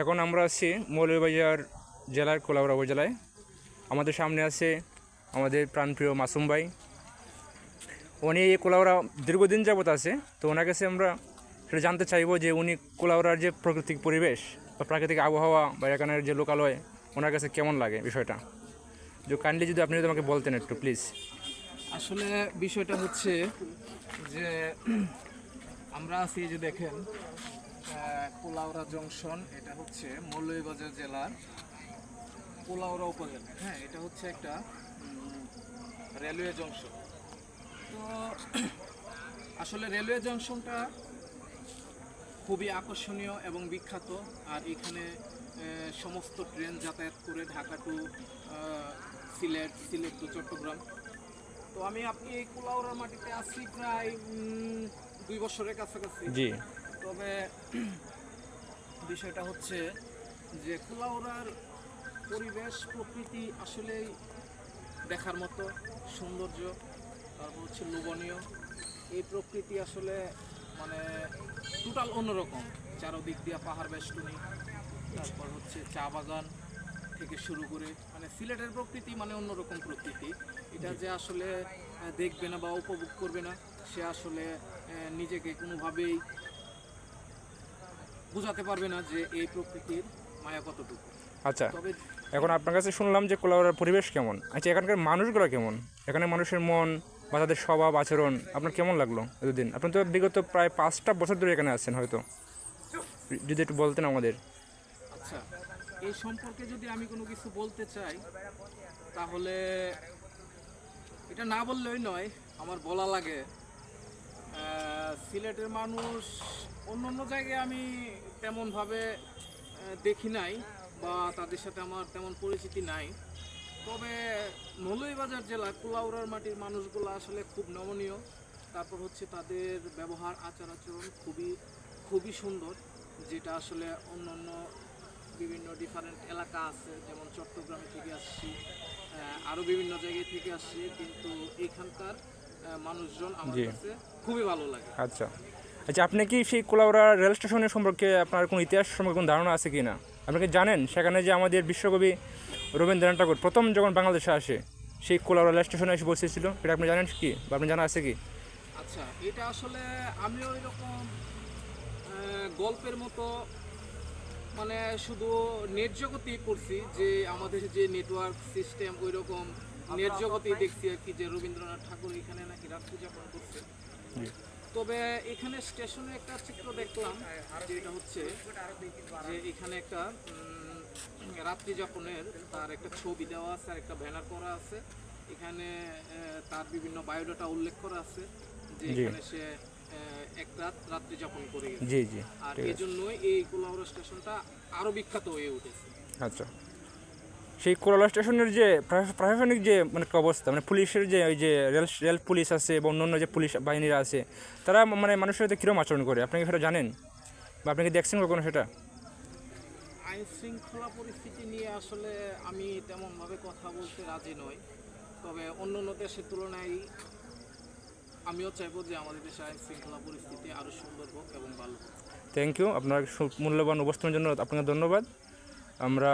এখন আমরা আছি মৌলভীবাজার জেলার কোলাউড়া উপজেলায়। আমাদের সামনে আছে আমাদের প্রাণপ্রিয় মাসুম ভাই। উনি এই কোলাউড়া দীর্ঘদিন যাবৎ আছে, তো ওনার কাছে আমরা সেটা জানতে চাইব যে উনি কোলাউড়ার যে প্রাকৃতিক পরিবেশ বা প্রাকৃতিক আবহাওয়া বা এখানের যে লোকালয়, ওনার কাছে কেমন লাগে বিষয়টা? যে কাইন্ডলি যদি আপনি যদি আমাকে বলতেন একটু প্লিজ আসলে বিষয়টা হচ্ছে যে আমরা আছি যে দেখেন কোলাউড়া জংশন এটা হচ্ছে মৌলভীবাজার জেলার কোলাউড়া উপজেলা। হ্যাঁ এটা হচ্ছে একটা রেলওয়ে জংশন। তো আসলে রেলওয়ে জংশনটা খুবই আকর্ষণীয় এবং বিখ্যাত। আর এখানে সমস্ত ট্রেন যাতায়াত করে ঢাকা টু সিলেট সিলেট টু চট্টগ্রাম। তো আমি আপনি এই কুলাউড়ার মাটিতে আছি প্রায় দুই বছরের কাছাকাছি। জি। তবে বিষয়টা হচ্ছে যে কুলাউড়ার পরিবেশ, প্রকৃতি আসলেই দেখার মতো সৌন্দর্য, তারপর হচ্ছে লোভনীয়। এই প্রকৃতি আসলে মানে টোটাল অন্যরকম। চারোদিক দিয়ে পাহাড়, বেষ্টনী, তারপর হচ্ছে চা বাগান থেকে শুরু করে মানে সিলেটের প্রকৃতি মানে অন্যরকম প্রকৃতি। এটা যে আসলে দেখবে না বা উপভোগ করবে না, সে আসলে নিজেকে কোনোভাবেই বোঝাতে পারবে না যে এই প্রকৃতির মায়া কতটুকু। আচ্ছা তবে এখন আপনার কাছে শুনলাম যে কোলাউড়ার পরিবেশ কেমন? আচ্ছা এখানকার মানুষগুলো কেমন? এখানে মানুষের মন বা তাদের স্বভাব আচরণ আপনার কেমন লাগল এতদিন? আপনি তো বিগত প্রায় পাঁচটা বছর ধরে এখানে আছেন হয়তো। যদি একটু বলতেন আমাদের। আচ্ছা এই সম্পর্কে যদি আমি কোনো কিছু বলতে চাই তাহলে এটা না বললেই নয় আমার বলা লাগে। সিলেটের মানুষ অন্য অন্য জায়গায় আমি তেমনভাবে দেখি নাই বা তাদের সাথে আমার তেমন পরিচিতি নাই। তবে মৌলভীবাজার জেলা কুলাউড়ার মাটির মানুষগুলো আসলে খুব নমনীয়। তারপর হচ্ছে তাদের ব্যবহার, আচার আচরণ খুবই খুবই সুন্দর, যেটা আসলে অন্য অন্য বিভিন্ন ডিফারেন্ট এলাকা আছে, যেমন চট্টগ্রামে থেকে আসছি আরও বিভিন্ন জায়গায় থেকে আসছি, কিন্তু এখানকার মানুষজন আমার কাছে খুবই ভালো লাগে। আচ্ছা। আচ্ছা আপনি কি সেই কোলাউড়া রেল স্টেশনের সম্পর্কে আপনার কোনো ইতিহাস সম্পর্কে কোনো ধারণা আছে কি না আপনি কি জানেন সেখানে যে আমাদের বিশ্বকবি রবীন্দ্রনাথ ঠাকুর প্রথম যখন বাংলাদেশে আসে সেই কোলাউড়া রেল স্টেশনে এসে বসেছিল? এটা আপনি জানেন কি? বা আপনি জানা আছে কি? আচ্ছা এটা আসলে আমিও এরকম গল্পের মতো মানে শুধু নেট জগতেই পড়ছি যে আমাদের যে নেটওয়ার্ক সিস্টেম ওই রকম নেট জগতেই দেখছি আর কি যে রবীন্দ্রনাথ ঠাকুর এখানে নাকি রাত উদযাপন করছে। তবে এখানে স্টেশনে একটা চিত্র দেখলাম যে এটা হচ্ছে যে এখানে একটা রাত্রি যাপনের তার একটা ছবি দেওয়া আছে আর একটা ব্যানার করা আছে। এখানে তার বিভিন্ন বায়োডাটা উল্লেখ করা আছে যে এখানে সে এক রাত রাত্রি যাপন করে গেছে। জি জি। আর এই জন্যই এই কোলাউড়া স্টেশনটা আরও বিখ্যাত হয়ে উঠেছে। আচ্ছা। সেই কোলাউড়া স্টেশনের যে প্রশাসনিক যে মানে অবস্থা? মানে পুলিশের যে ওই যে রেল রেল পুলিশ আছে বা অন্য অন্য যে পুলিশ বাহিনীরা আছে তারা মানে মানুষের সাথে কীরকম আচরণ করে? আপনি কি সেটা জানেন? বা আপনি কি দেখছেন কখনো সেটা? আইন শৃঙ্খলা পরিস্থিতি নিয়ে আসলে আমি তেমনভাবে কথা বলতে রাজি নই। তবে অন্য অন্য দেশের তুলনায় আমিও চাইব যে আমাদের দেশে আইন শৃঙ্খলা পরিস্থিতি আরও সুন্দর হোক এবং ভালো হোক। থ্যাংক ইউ আপনার মূল্যবান উপস্থানের জন্য আপনাকে ধন্যবাদ। আমরা